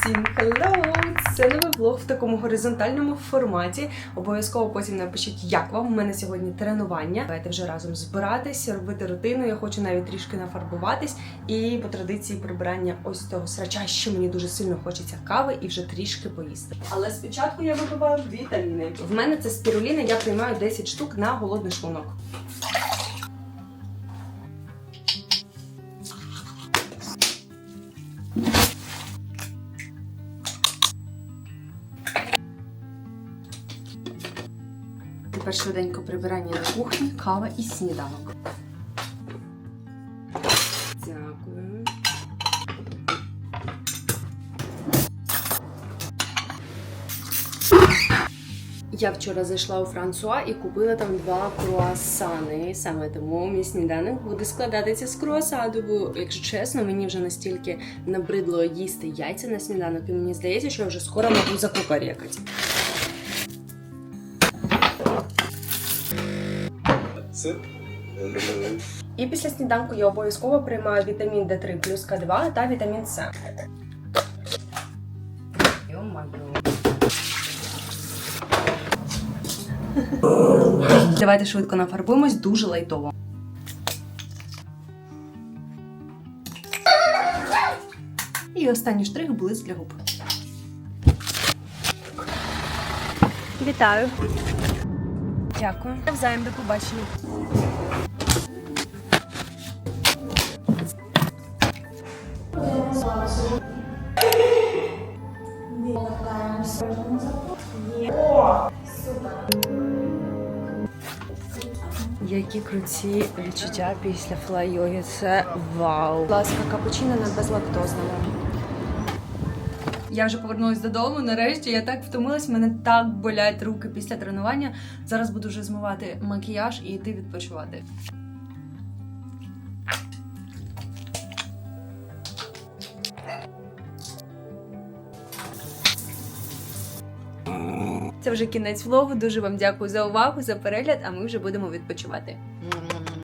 Всім hello! Це новий влог в такому горизонтальному форматі. Обов'язково потім напишіть, як вам. У мене сьогодні тренування. Давайте вже разом збиратись, робити рутину. Я хочу навіть трішки нафарбуватись. І по традиції прибирання ось того срача, що мені дуже сильно хочеться кави і вже трішки поїсти. Але спочатку я випиваю вітаміни. В мене це спіруліна, я приймаю 10 штук на голодний шлунок. Тепер швиденько прибирання на кухні, кава і сніданок. Дякую. Я вчора зайшла у Франсуа і купила там два круасани. Саме тому мій сніданок буде складатися з круасану. Бо, якщо чесно, мені вже настільки набридло їсти яйця на сніданок, і мені здається, що я вже скоро можу закукарекати. Це е, І після сніданку я обов'язково приймаю вітамін D3 плюс К2 та вітамін С. Давайте швидко нафарбуємось дуже лайтово. І останній штрих блиск для губ. Вітаю. Дякую. Навзаєм до побачення. Які круті відчуття після флай-йоги. Це вау. Будь ласка, капучино на безлактозному. Я вже повернулася додому. Нарешті я так втомилась, мене так болять руки після тренування. Зараз буду вже змивати макіяж і йти відпочивати. Це вже кінець влогу. Дуже вам дякую за увагу, за перегляд, а ми вже будемо відпочивати.